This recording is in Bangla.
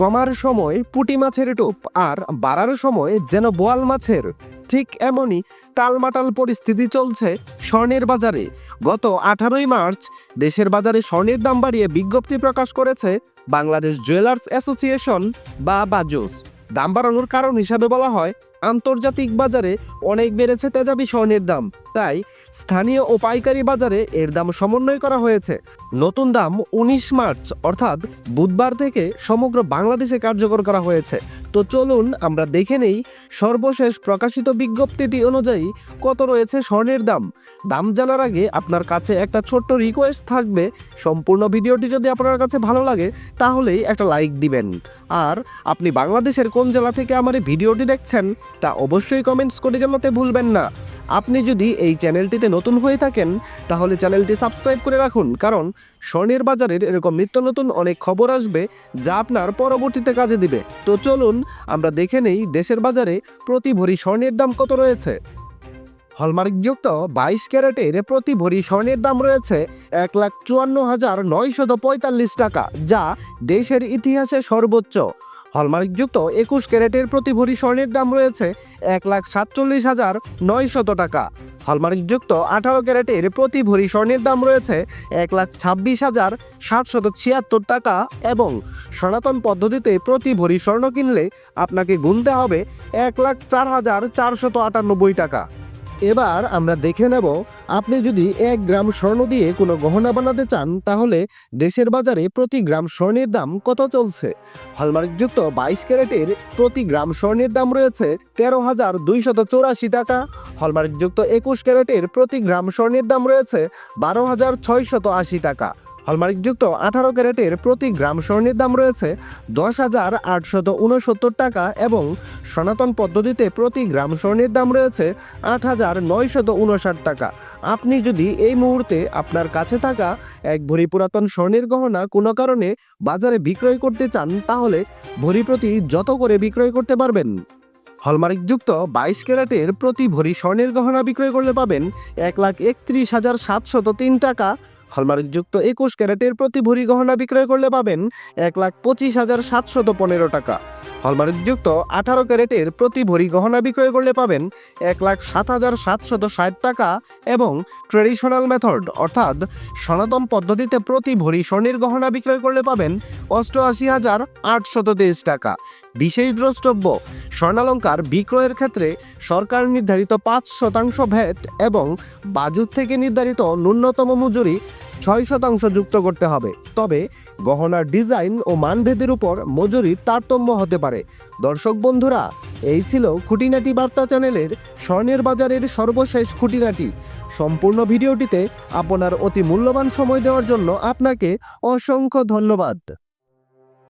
কমার সময় পুটি মাছের টোপ আর বাড়ার সময় যেন বোয়াল মাছের। ঠিক এমনই টালমাটাল পরিস্থিতি চলছে স্বর্ণের বাজারে। গত আঠারোই মার্চ দেশের বাজারে স্বর্ণের দাম বাড়িয়ে বিজ্ঞপ্তি প্রকাশ করেছে বাংলাদেশ জুয়েলার্স অ্যাসোসিয়েশন বা বাজুস। দাম বাড়ানোর কারণ হিসাবে বলা হয়, আন্তর্জাতিক বাজারে অনেক বেড়েছে তেজাবি স্বর্ণের দাম। তাই স্থানীয় ও পাইকারি বাজারে এর দাম সমন্বয় করা হয়েছে। নতুন দাম উনিশ মার্চ, অর্থাৎ বুধবার থেকে সমগ্র বাংলাদেশে কার্যকর করা হয়েছে। তো চলুন আমরা দেখে নেই সর্বশেষ প্রকাশিত বিজ্ঞপ্তিটি অনুযায়ী কত রয়েছে স্বর্ণের দাম। দাম জানার আগে আপনার কাছে একটা ছোট্ট রিকোয়েস্ট থাকবে। সম্পূর্ণ ভিডিওটি যদি আপনার কাছে ভালো লাগে, তাহলেই একটা লাইক দিবেন। আর আপনি বাংলাদেশের কোন জেলা থেকে আমার এই ভিডিওটি দেখছেন, তা অবশ্যই কমেন্টস করে জানাতে ভুলবেন না। আপনি যদি এই চ্যানেলটিতে নতুন হয়ে থাকেন, তাহলে চ্যানেলটি সাবস্ক্রাইব করে রাখুন, কারণ স্বর্ণের বাজারের এরকম নিত্য নতুন অনেক খবর আসবে যা আপনার পরবর্তীতে কাজে দিবে। তো চলুন, আমরা দেখে নেই দেশের বাজারে প্রতি ভরি স্বর্ণের দাম কত রয়েছে। হলমার্কযুক্ত বাইশ ক্যারেটের প্রতি ভরি স্বর্ণের দাম রয়েছে এক লাখ চুয়ান্ন হাজার নয়শত পঁয়তাল্লিশ টাকা, যা দেশের ইতিহাসে সর্বোচ্চ। হলমার্কযুক্ত একুশ ক্যারেটের প্রতি ভরি স্বর্ণের দাম রয়েছে এক লাখ সাতচল্লিশ হাজার নয়শত টাকা। হলমার্কযুক্ত আঠারো ক্যারেটের প্রতি ভরি স্বর্ণের দাম রয়েছে এক লাখ ছাব্বিশ হাজার সাতশত ছিয়াত্তর টাকা এবং সনাতন পদ্ধতিতে প্রতি ভরি স্বর্ণ কিনলে আপনাকে গুনতে হবে এক লাখ চার হাজার চারশত আটানব্বই টাকা। এবার আমরা দেখে নেব, আপনি যদি এক গ্রাম স্বর্ণ দিয়ে কোনো গহনা বানাতে চান, তাহলে দেশের বাজারে প্রতি গ্রাম স্বর্ণের দাম কত চলছে? হলমার্কযুক্ত বাইশ ক্যারেটের প্রতি গ্রাম স্বর্ণের দাম রয়েছে তেরো হাজার দুইশত চৌরাশি টাকা। হলমার্কযুক্ত একুশ ক্যারেটের প্রতি গ্রাম স্বর্ণের দাম রয়েছে বারো হাজার ছয়শত আশি টাকা। হলমার্কযুক্ত আঠারো ক্যারেটের প্রতি গ্রাম স্বর্ণের দাম রয়েছে দশ হাজার আটশত উনসত্তর টাকা এবং সনাতন পদ্ধতিতে প্রতি গ্রাম স্বর্ণের দাম রয়েছে আট হাজার নয়শত উনষাট টাকা। আপনি যদি এই মুহূর্তে আপনার কাছে থাকা এক ভরি পুরাতন স্বর্ণের গহনা কোনো কারণে বাজারে বিক্রয় করতে চান, তাহলে ভরি প্রতি যত করে বিক্রয় করতে পারবেন? হলমার্কযুক্ত বাইশ ক্যারেটের প্রতি ভরি স্বর্ণের গহনা বিক্রয় করলে পাবেন এক লাখ একত্রিশ হাজার সাতশত তিন টাকা হলমার্কযুক্ত একুশ ক্যারেটের প্রতি ভরি গহনা বিক্রয় করলে পাবেন এক লাখ পঁচিশ হাজার সাতশত পনেরো টাকা। হলমার্কযুক্ত আঠারো ক্যারেটের প্রতি ভরি গহনা বিক্রয় করলে পাবেন এক লাখ সাত হাজার সাতশত ষাট টাকা এবং ট্রেডিশনাল মেথড, অর্থাৎ সনাতন পদ্ধতিতে প্রতি ভরি স্বর্ণের গহনা বিক্রয় করলে পাবেন অষ্টআশি হাজার আটশত তেইশ টাকা। বিশেষ দ্রষ্টব্য, স্বর্ণালঙ্কার বিক্রয়ের ক্ষেত্রে সরকার নির্ধারিত পাঁচ শতাংশ ভ্যাট এবং বাজুত থেকে নির্ধারিত ন্যূনতম মজুরি ছয় শতাংশ যুক্ত করতে হবে। তবে গহনার ডিজাইন ও মানভেদের উপর মজুরির তারতম্য হতে পারে। দর্শক বন্ধুরা, এই ছিল খুঁটিনাটি বার্তা চ্যানেলের স্বর্ণের বাজারের সর্বশেষ খুঁটিনাটি। সম্পূর্ণ ভিডিওটিতে আপনার অতি মূল্যবান সময় দেওয়ার জন্য আপনাকে অসংখ্য ধন্যবাদ।